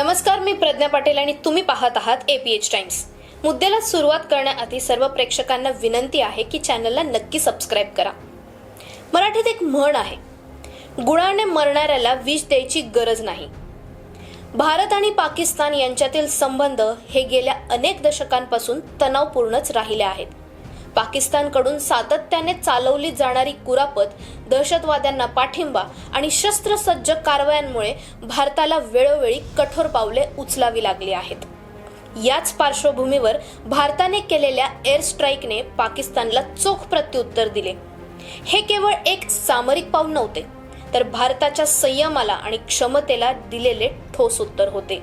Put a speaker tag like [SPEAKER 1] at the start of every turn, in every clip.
[SPEAKER 1] नमस्कार मी प्रज्ञा पाटील आणि तुम्ही पाहत आहात एपीएच टाइम्स मुद्द्याला सुरुवात करण्याआधी सर्व प्रेक्षकांना विनंती आहे की चॅनलला नक्की सबस्क्राईब करा. मराठीत एक म्हण आहे गुणाने मरणाऱ्याला विष द्यायची गरज नाही. भारत आणि पाकिस्तान यांच्यातील संबंध हे गेल्या अनेक दशकांपासून तणावपूर्णच राहिले आहेत. पाकिस्तानकडून सातत्याने चालवली जाणारी कुरापत दहशतवाद्यांना पाठिंबा आणि शस्त्रसज्ज कारवायांमुळे भारताला वेळोवेळी कठोर पावले उचलावी लागली आहेत. याच पार्श्वभूमीवर भारताने केलेल्या एअर स्ट्राईकने पाकिस्तानला चोख प्रत्युत्तर दिले. हे केवळ एक सामरिक पाऊल नव्हते तर भारताच्या संयमाला आणि क्षमतेला दिलेले ठोस उत्तर होते.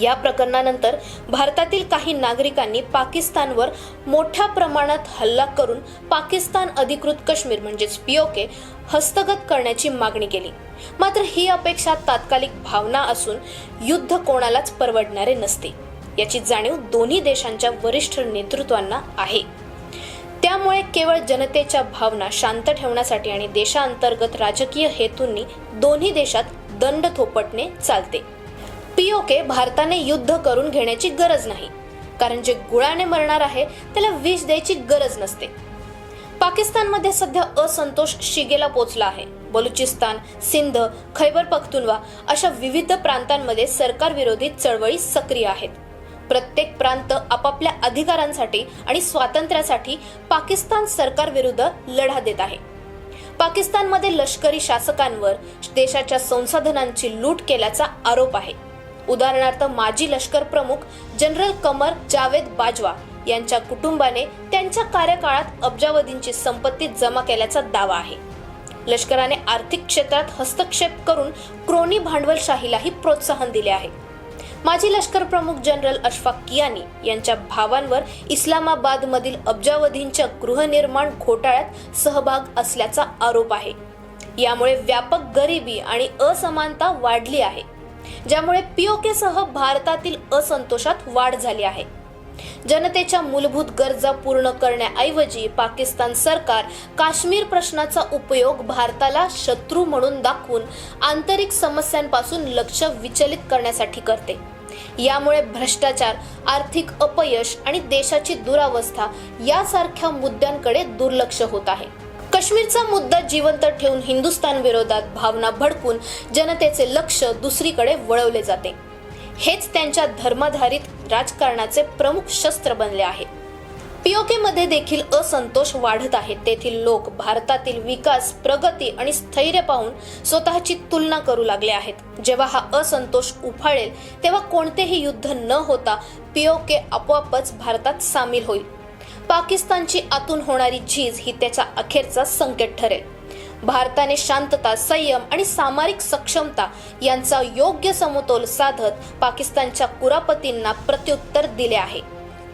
[SPEAKER 1] या प्रकरणानंतर भारतातील काही नागरिकांनी पाकिस्तानवर मोठ्या प्रमाणात हल्ला करून पाकिस्तान अधिकृत काश्मीर म्हणजेच पीओके हस्तगत करण्याची मागणी केली. मात्र ही अपेक्षा तात्कालिक भावना असून युद्ध कोणालाच परवडणारे नसते. याची जाणीव दोन्ही देशांच्या वरिष्ठ नेतृत्वांना आहे. त्यामुळे केवळ जनतेच्या भावना शांत ठेवण्यासाठी आणि देशांतर्गत राजकीय हेतूंनी दोन्ही देशात दंड थोपटणे चालते. पीओके भारताने युद्ध करून घेण्याची गरज नाही. कारण जे गुळाने मरणार आहे त्याला विष द्यायची गरज नसते. पाकिस्तानमध्ये सध्या असंतोष शिगेला पोचला आहे. बलुचिस्तान सिंध खैबर पख्तुनवा अशा विविध प्रांतांमध्ये सरकार विरोधी चळवळी सक्रिय आहेत. प्रत्येक प्रांत आपापल्या अधिकारांसाठी आणि स्वातंत्र्यासाठी पाकिस्तान सरकारविरुद्ध लढा देत आहे. पाकिस्तानमध्ये लष्करी शासकांवर देशाच्या संसाधनांची लूट केल्याचा आरोप आहे. उदाहरणार्थ माजी लष्कर प्रमुख जनरल कमर जावेद बाजवा यांच्या कुटुंबाने त्यांच्या कार्यकाळात अब्जावधींची संपत्ती जमा केल्याचा दावा आहे. लष्कराने आर्थिक क्षेत्रात हस्तक्षेप करून क्रोनी भांडवलशाहीलाही प्रोत्साहन दिले आहे. माजी लष्कर प्रमुख जनरल अशफाक कियानी यांच्या भावांवर इस्लामाबाद मधील अब्जावधींच्या गृहनिर्माण घोटाळ्यात सहभाग असल्याचा आरोप आहे. यामुळे व्यापक गरिबी आणि असमानता वाढली आहे. ज्यामुळे पीओकेसह भारतातील असंतोषात वाढ झाली आहे. जनतेच्या मूलभूत गरजा पूर्ण करण्याऐवजी पाकिस्तान सरकार काश्मीर प्रश्नाचा उपयोग भारताला शत्रू म्हणून दाखवून आंतरिक समस्यांपासून लक्ष विचलित करण्यासाठी करते. यामुळे भ्रष्टाचार आर्थिक अपयश आणि देशाची दुरावस्था यासारख्या मुद्द्यांकडे दुर्लक्ष होत आहे. काश्मीरचा मुद्दा जिवंत ठेवून हिंदुस्थान विरोधात भावना भडकून जनतेचे लक्ष दुसरीकडे वळवले जाते. हेच त्यांच्या धर्माधारित राजकारणाचे प्रमुख शस्त्र बनले आहे. पीओके मध्ये देखील असंतोष वाढत आहे. तेथील लोक भारतातील विकास प्रगती आणि स्थैर्य पाहून स्वतःची तुलना करू लागले आहेत. जेव्हा हा असंतोष उफाळेल तेव्हा कोणतेही युद्ध न होता पीओके आपोआपच भारतात सामील होईल. पाकिस्तानची आतून होणारी झीज ही त्याचा अखेरचा संकेत ठरेल. भारताने शांतता संयम आणि सामरिक सक्षमता यांचा योग्य समतोल साधत पाकिस्तानच्या कुरापतींना प्रत्युत्तर दिले आहे.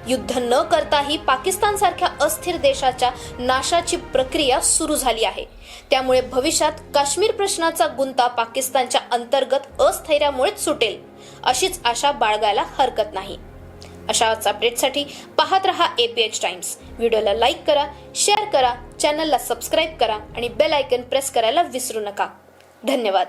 [SPEAKER 1] युद्ध न करताही पाकिस्तान सारख्या अस्थिर देशाच्या नाशाची प्रक्रिया सुरू झाली आहे. त्यामुळे भविष्यात काश्मीर प्रश्नाचा गुंता पाकिस्तानच्या अंतर्गत अस्थैर्यामुळेच सुटेल अशीच आशा बाळगायला हरकत नाही. अशाच अपडेटसाठी पाहत रहा एपीएच टाइम्स व्हिडिओला लाईक करा शेअर करा चॅनलला सबस्क्राईब करा आणि बेल आयकन प्रेस करायला विसरू नका. धन्यवाद.